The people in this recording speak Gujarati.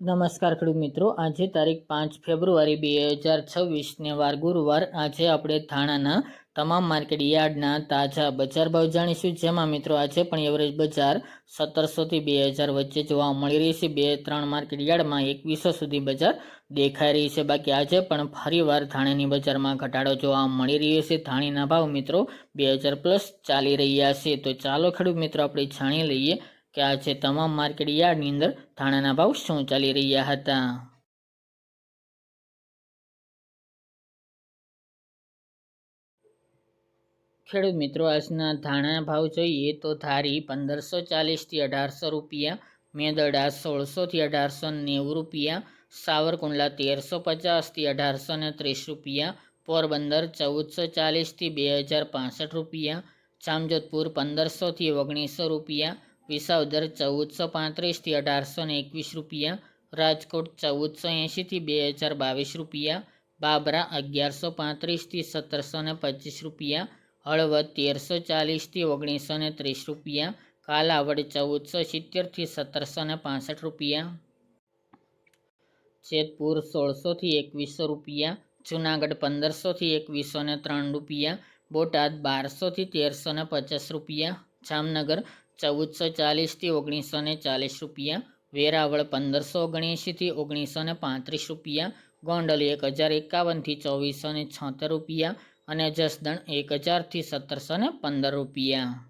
નમસ્કાર ખેડૂત મિત્રો. આજે તારીખ પાંચ ફેબ્રુઆરી બે હજાર છવ્વીસને વાર ગુરુવાર. આજે આપણે થાણાના તમામ માર્કેટ યાર્ડના તાજા બજાર ભાવ જાણીશું. જેમાં મિત્રો આજે પણ એવરેજ બજાર સત્તરસોથી બે હજાર વચ્ચે જોવા મળી રહી છે. બે ત્રણ માર્કેટ યાર્ડમાં એકવીસો સુધી બજાર દેખાઈ રહી છે. બાકી આજે પણ ફરીવાર થાણેની બજારમાં ઘટાડો જોવા મળી રહ્યો છે. થાણીના ભાવ મિત્રો બે હજાર પ્લસ ચાલી રહ્યા છે. તો ચાલો ખેડૂત મિત્રો આપણે જાણી લઈએ કે આજે તમામ માર્કેટ યાર્ડની અંદર ધાણાના ભાવ શું ચાલી રહ્યા હતા? ખેડૂત મિત્રો, આજના ધાણાના ભાવ જોઈએ તો ધારી પંદરસો ચાલીસથી અઢારસો રૂપિયા, મેદડા સોળસોથી અઢારસો નેવું રૂપિયા, સાવરકુંડલા તેરસો પચાસથી અઢારસો ને ત્રીસ રૂપિયા, પોરબંદર ચૌદસો ચાલીસથી બે હજાર પાસઠ રૂપિયા, જામજોધપુર પંદરસોથી ઓગણીસો રૂપિયા વિસાવદર ચૌદસો પાંત્રીસથી અઢારસો ને એકવીસ રૂપિયા, રાજકોટ ચૌદસો એંશીથી બે હજાર બાવીસ રૂપિયા, બાબરા અગિયારસો પાંત્રીસથી સત્તરસો ને પચીસ રૂપિયા, હળવદ તેરસો ચાલીસથી ઓગણીસો ને ત્રીસ રૂપિયા, કાલાવડ ચૌદસો સિત્તેરથી સત્તરસો ને પાસઠ રૂપિયા. જેતપુર સોળસોથી એકવીસો રૂપિયા, જુનાગઢ પંદરસોથી એકવીસો ને ત્રણ રૂપિયા, બોટાદ બારસોથી તેરસો ને પચાસ રૂપિયા, જામનગર ચૌદસો ચાલીસથી ઓગણીસો ને ચાલીસ રૂપિયા, વેરાવળ પંદરસો ઓગણએંશીથી ઓગણીસો ને પાંત્રીસ રૂપિયા, ગોંડલ એક હજાર એકાવનથી ચોવીસો ને છોતેર રૂપિયા અને જસદણ એક હજારથી સત્તરસો ને પંદર રૂપિયા.